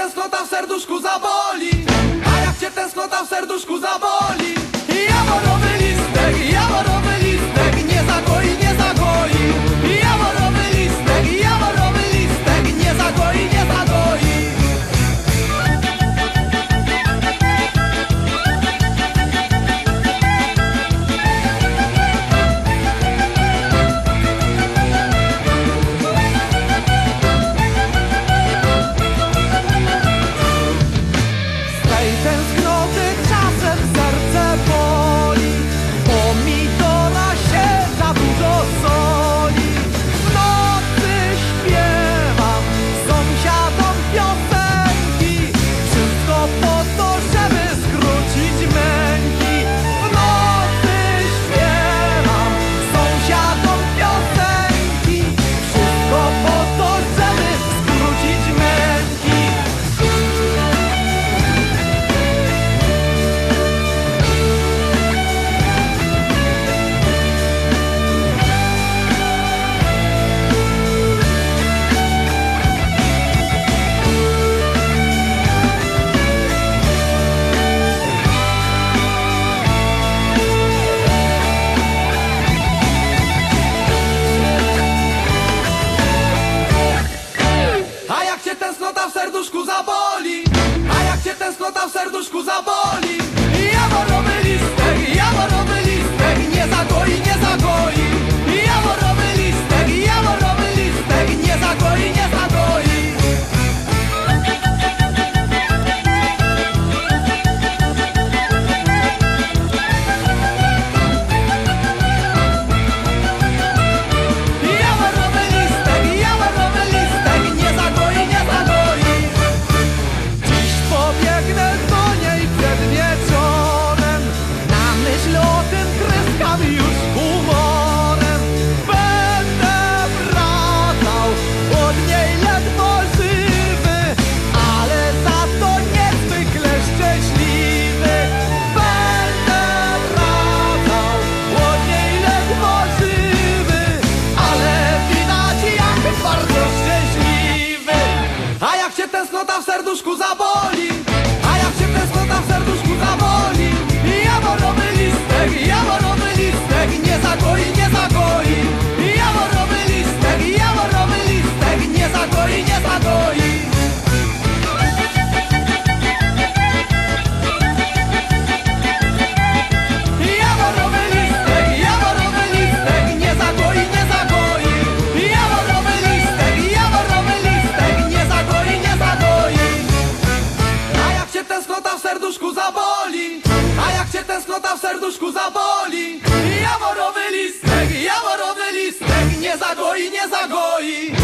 tęsknota w serduszku zaboli. A jak cię tęsknota w serduszku zaboli? Ja wolę listek, ja causa ser dos cusaboli e amor penso não tá certo dos que os. serduszku zaboli. I jamorowy listek, jamorowy listek Nie zagoi, nie zagoi.